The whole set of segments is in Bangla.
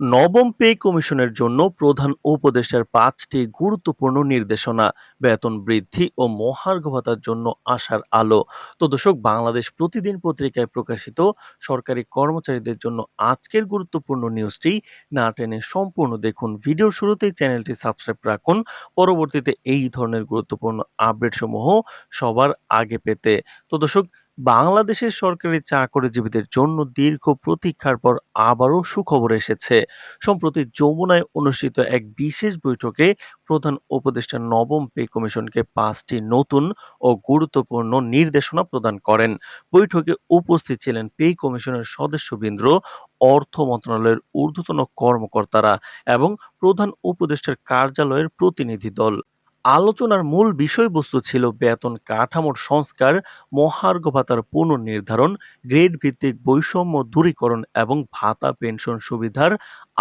নবম পে কমিশনের জন্য প্রধান উপদেষ্টার পাঁচটি গুরুত্বপূর্ণ নির্দেশনা, বেতন বৃদ্ধি ও মহার্ঘ ভাতার জন্য আসার আলো। তো দর্শক, বাংলাদেশ প্রতিদিন পত্রিকায় প্রকাশিত সরকারি কর্মচারীদের জন্য আজকের গুরুত্বপূর্ণ নিউজটি না টেনে সম্পূর্ণ দেখুন। ভিডিওর শুরুতেই চ্যানেলটি সাবস্ক্রাইব রাখুন। পরবর্তীতে এই ধরনের গুরুত্বপূর্ণ আপডেট সমূহ সবার আগে পেতে। তো দর্শক বাংলাদেশের সরকারি চাকরিজীবীদের জন্য দীর্ঘ প্রতীক্ষার পর আবারও সুখবর এসেছে। সম্প্রতি যমুনায় অনুষ্ঠিত এক বিশেষ বৈঠকে প্রধান উপদেষ্টা নবম পে কমিশনকে পাঁচটি নতুন ও গুরুত্বপূর্ণ নির্দেশনা প্রদান করেন। বৈঠকে উপস্থিত ছিলেন পে কমিশনের সদস্যবৃন্দ, অর্থ মন্ত্রণালয়ের ঊর্ধ্বতন কর্মকর্তারা এবং প্রধান উপদেষ্টার কার্যালয়ের প্রতিনিধি দল। আলোচনার মূল বিষয়বস্তু ছিল বেতন কাঠামোর সংস্কার মহার্ঘ ভাতার পুনর্নির্ধারণ গ্রেড ভিত্তিক বৈষম্য দূরীকরণ এবং ভাতা পেনশন সুবিধার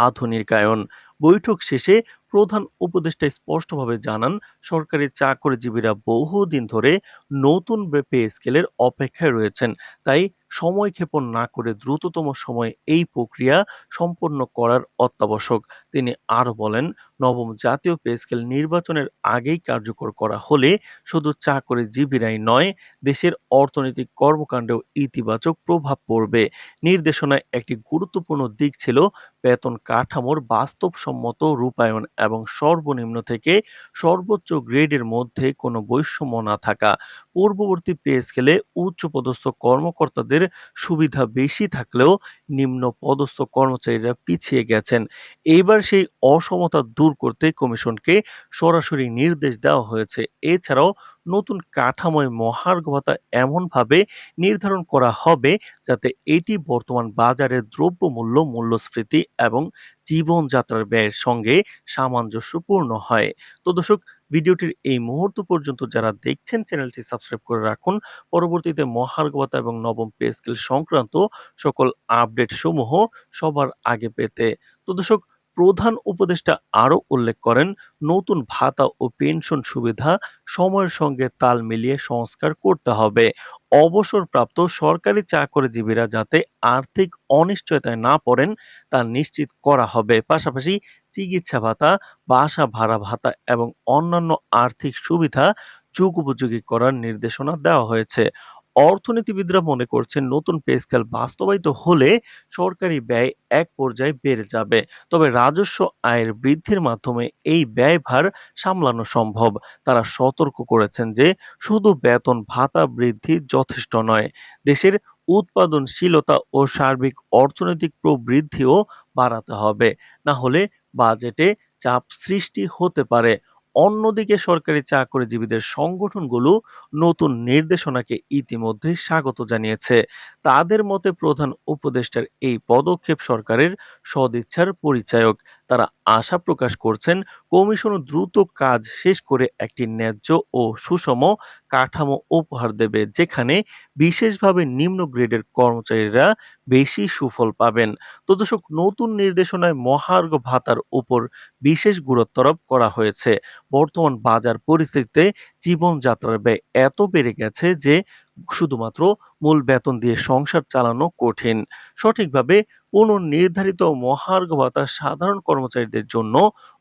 আধুনিকায়ন। বৈঠক শেষে প্রধান উপদেষ্টা স্পষ্টভাবে জানান, সরকারি চাকরিজীবীরা বহুদিন ধরে নতুন পে স্কেলের অপেক্ষায় রয়েছেন, তাই সময় ক্ষেপণ না করে দ্রুততম সময়ে এই প্রক্রিয়া সম্পন্ন করার অত্যাবশ্যক। তিনি আরও বলেন, নবম জাতীয় পে স্কেল নির্বাচনের আগেই কার্যকর করা হলে শুধু চাকরিজীবীরাই নয়, দেশের অর্থনৈতিক কর্মকাণ্ডেও ইতিবাচক প্রভাব পড়বে। নির্দেশনায় একটি গুরুত্বপূর্ণ দিক ছিল বেতন কাঠামোর বাস্তবসম্মত রূপায়ণ এবং সর্বনিম্ন থেকে সর্বোচ্চ গ্রেডের মধ্যে কোনো বৈষম্য না থাকা। পূর্ববর্তী পে স্কেলে উচ্চপদস্থ কর্মকর্তাদের সুবিধা বেশি থাকলেও নিম্ন পদস্থ কর্মচারীরা পিছিয়ে গেছেন। এইবার সেই অসমতা দূর করতে কমিশনকে সরাসরি নির্দেশ দেওয়া হয়েছে। এছাড়াও নতুন কাঠামোয় মহার্ঘ ভাতা এমনভাবে নির্ধারণ করা হবে যাতে এটি বর্তমান বাজারের দ্রব্যমূল্য, মূল্যস্ফীতি এবং জীবনযাত্রার ব্যয়ের সঙ্গে সামঞ্জস্যপূর্ণ হয়। তো দর্শক ভিডিওটির এই মুহূর্ত পর্যন্ত যারা দেখছেন চ্যানেলটি সাবস্ক্রাইব করে রাখুন। পরবর্তীতে মহার্ঘতা এবং নবম পে স্কেল সংক্রান্ত সকল আপডেট সমূহ সবার আগে পেতে। তো দর্শক প্রধান উপদেষ্টা আরও উল্লেখ করেন, নতুন ভাতা ও পেনশন সুবিধা সময়ের সঙ্গে তাল মিলিয়ে সংস্কার করতে হবে। অবসরপ্রাপ্ত সরকারি চাকরিজীবীরা যাতে আর্থিক অনিশ্চয়তায় না পড়েন, তা নিশ্চিত করা হবে। পাশাপাশি চিকিৎসা ভাতা, বাসা ভাড়া ভাতা এবং অন্যান্য আর্থিক সুবিধা যুগোপযোগী করার নির্দেশনা দেওয়া হয়েছে। অর্থনীতিবিদরা মনে করছেন নতুন পে স্কেল বাস্তবায়িত হলে সরকারি ব্যয় এক পর্যায়ে বেড়ে যাবে। তবে রাজস্ব আয়ের বৃদ্ধির মাধ্যমে এই ব্যয়ভার সামলানো সম্ভব। তারা সতর্ক করেছেন যে শুধু বেতন ভাতা বৃদ্ধি যথেষ্ট নয়, দেশের উৎপাদনশীলতা ও সার্বিক অর্থনৈতিক প্রবৃদ্ধিও বাড়াতে হবে। না হলে বাজেটে চাপ সৃষ্টি হতে পারে। অন্যদিকে সরকারি চাকরিজীবীদের সংগঠনগুলো নতুন নির্দেশনাকে ইতিমধ্যে স্বাগত জানিয়েছে। তাদের মতে প্রধান উপদেষ্টার এই পদক্ষেপ সরকারের সদিচ্ছার পরিচায়ক। তারা আশা প্রকাশ করছেন কমিশন দ্রুত কাজ শেষ করে একটি ন্যায্য ও সুষম কাঠামো উপহার দেবে, যেখানে বিশেষভাবে নিম্ন গ্রেডের কর্মচারীরা বেশি সুফল পাবেন। তো দর্শক, নতুন নির্দেশনায় মহার্ঘ ভাতার উপর বিশেষ গুরুত্বারোপ করা হয়েছে। বর্তমান বাজার পরিস্থিতিতে জীবনযাত্রার ব্যয় এত বেড়ে গেছে যে শুধুমাত্র মূল বেতন দিয়ে সংসার চালানো কঠিন। সঠিকভাবে পুনর্নির্ধারিত মহার্ঘ ভাতা সাধারণ কর্মচারীদের জন্য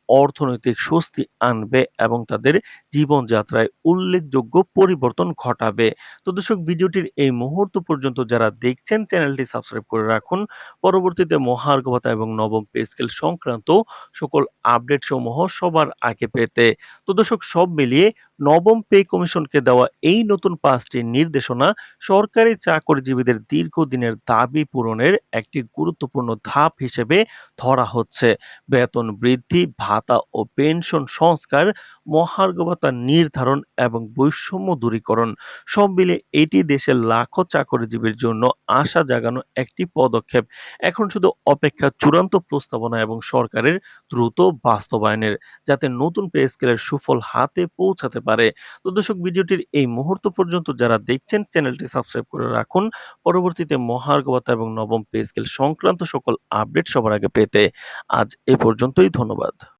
অর্থনৈতিক স্বস্তি আনবে এবং তাদের জীবনযাত্রায় উল্লেখযোগ্য পরিবর্তন ঘটাবে। তো দর্শক, ভিডিওটির এই মুহূর্ত পর্যন্ত যারা দেখছেন, চ্যানেলটি সাবস্ক্রাইব করে রাখুন। পরবর্তীতে মহার্ঘ ভাতা এবং নবম পে স্কেল সংক্রান্ত সকল আপডেট সমূহ সবার আগে পেতে। তো দর্শক, সব মিলিয়ে নবম পে কমিশনকে দেওয়া এই নতুন পাঁচটি নির্দেশনা সরকারি চাকরিজীবীদের দীর্ঘদিনের দাবি পূরণের একটি গুরুত্বপূর্ণ ধাপ হিসেবে ধরা হচ্ছে। বেতন বৃদ্ধি, ভাতা ও পেনশন সংস্কার মহার্ঘ ভাতা নির্ধারণ এবং বৈষম্য দূরীকরণ সব মিলে এটি দেশের লাখো চাকরিজীবীর জন্য আশা জাগানো একটি পদক্ষেপ। এখন শুধু অপেক্ষা চূড়ান্ত প্রস্তাবনা এবং সরকারের দ্রুত বাস্তবায়নের, যাতে নতুন পে স্কেলের সুফল হাতে পৌঁছাতে পারে। তো দর্শক, ভিডিওটির এই মুহূর্ত পর্যন্ত যারা দেখছেন, চ্যানেলটি সাবস্ক্রাইব করে রাখুন। পরবর্তীতে মহার্ঘ ভাতা এবং নবম পে স্কেল সংক্রান্ত সকল আপডেট সবার আগে পেতে। আজ এ পর্যন্তই, ধন্যবাদ।